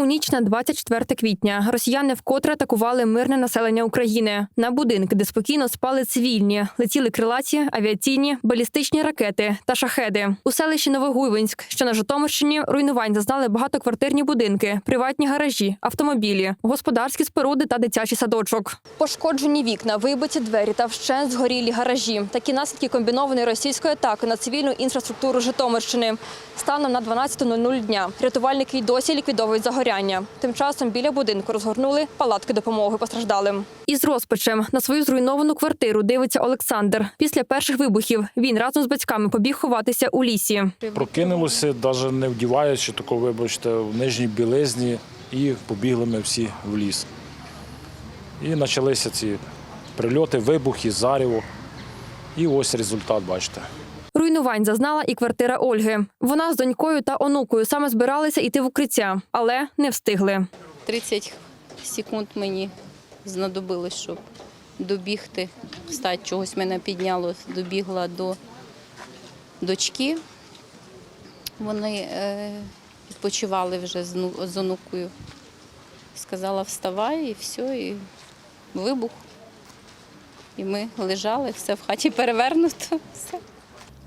У ніч на 24 квітня росіяни вкотре атакували мирне населення України. На будинки, де спокійно спали цивільні, летіли крилаті, авіаційні, балістичні ракети та шахеди. У селищі Новогуйвинськ, що на Житомирщині, руйнувань зазнали багатоквартирні будинки, приватні гаражі, автомобілі, господарські споруди та дитячий садочок. Пошкоджені вікна, вибиті двері та вщент згорілі гаражі. Такі наслідки комбінованої російської атаки на цивільну інфраструктуру Житомирщини. Станом на 12.00 дня рятувальники й досі ліквідовують загоряння. Тим часом біля будинку розгорнули палатки допомоги постраждалим. Із розпачем на свою зруйновану квартиру дивиться Олександр. Після перших вибухів він разом з батьками побіг ховатися у лісі. Прокинулися, навіть не вдіваючи такого, вибачте, в нижній білизні, і побігли ми всі в ліс. І почалися ці прильоти, вибухи, заріво. І ось результат, бачите. Руйнувань зазнала і квартира Ольги. Вона з донькою та онукою саме збиралися йти в укриття, але не встигли. 30 секунд мені знадобилось, щоб добігти. Встати, чогось мене підняло, добігла до дочки. Вони е, відпочивали вже ну- з онукою. Сказала, вставай і все, і вибух. І ми лежали, все в хаті перевернуто. Все.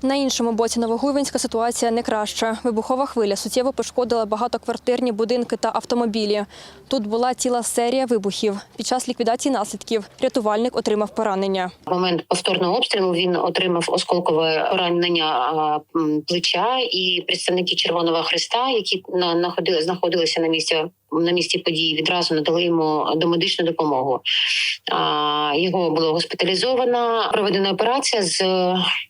На іншому боці Новогуйвинська ситуація не краща. Вибухова хвиля суттєво пошкодила багатоквартирні будинки та автомобілі. Тут була ціла серія вибухів. Під час ліквідації наслідків рятувальник отримав поранення. В момент повторного обстрілу він отримав осколкове поранення плеча, і представники Червоного Христа, які находили, знаходилися на місці на місці події, відразу надали йому домедичну допомогу. А, Його було госпіталізовано, проведена операція з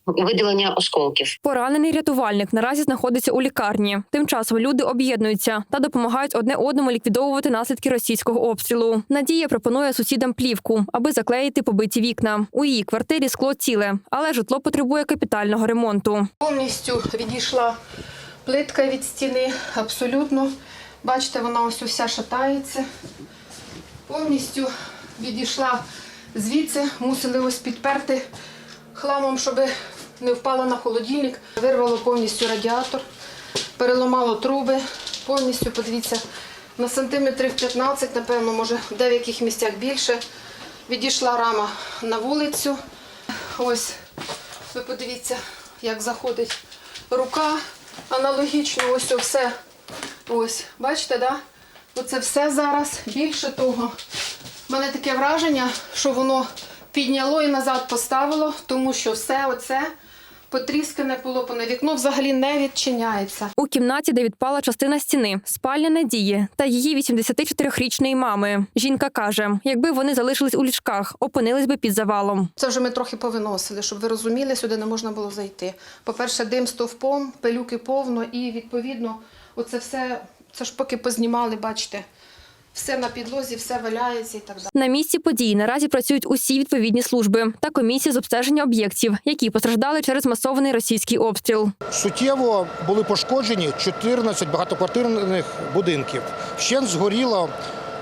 видалення осколків. Поранений рятувальник наразі знаходиться у лікарні. Тим часом люди об'єднуються та допомагають одне одному ліквідовувати наслідки російського обстрілу. Надія пропонує сусідам плівку, аби заклеїти побиті вікна. У її квартирі скло ціле, але житло потребує капітального ремонту. Повністю відійшла плитка від стіни, абсолютно. Бачите, вона ось уся шатається. Повністю відійшла звідси, мусили ось підперти хламом, щоб не впала на холодильник. Вирвало повністю радіатор, переламало труби, повністю, подивіться, на сантиметрів 15, напевно, може в деяких місцях більше. Відійшла рама на вулицю. Ось ви подивіться, як заходить рука. Аналогічно, ось все. Ось, бачите, да? Оце все зараз. Більше того, в мене таке враження, що воно підняло і назад поставило, тому що все оце потріскане, полопане вікно взагалі не відчиняється. У кімнаті, де відпала частина стіни, спальня Надії та її 84-річної мами. Жінка каже, якби вони залишились у ліжках, опинились би під завалом. Це вже ми трохи повиносили, щоб ви розуміли, сюди не можна було зайти. По-перше, дим стовпом, пилюки повно, і відповідно, оце все, це ж поки познімали, бачите, все на підлозі, все валяється і так далі. На місці події наразі працюють усі відповідні служби та комісії з обстеження об'єктів, які постраждали через масований російський обстріл. Суттєво були пошкоджені 14 багатоквартирних будинків. Вщент згоріло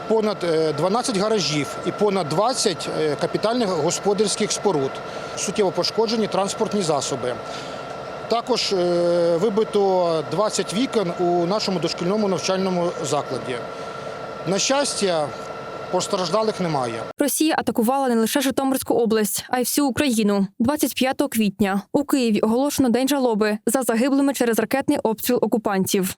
понад е, 12 гаражів і понад 20 е, капітальних господарських споруд. Суттєво пошкоджені транспортні засоби. Також е, вибито 20 вікон у нашому дошкільному навчальному закладі. На щастя, постраждалих немає. Росія атакувала не лише Житомирську область, а й всю Україну. 25 квітня у Києві оголошено день жалоби за загиблими через ракетний обстріл окупантів.